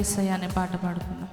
ఏసయ్య అనే పాట పాడుకుందాం.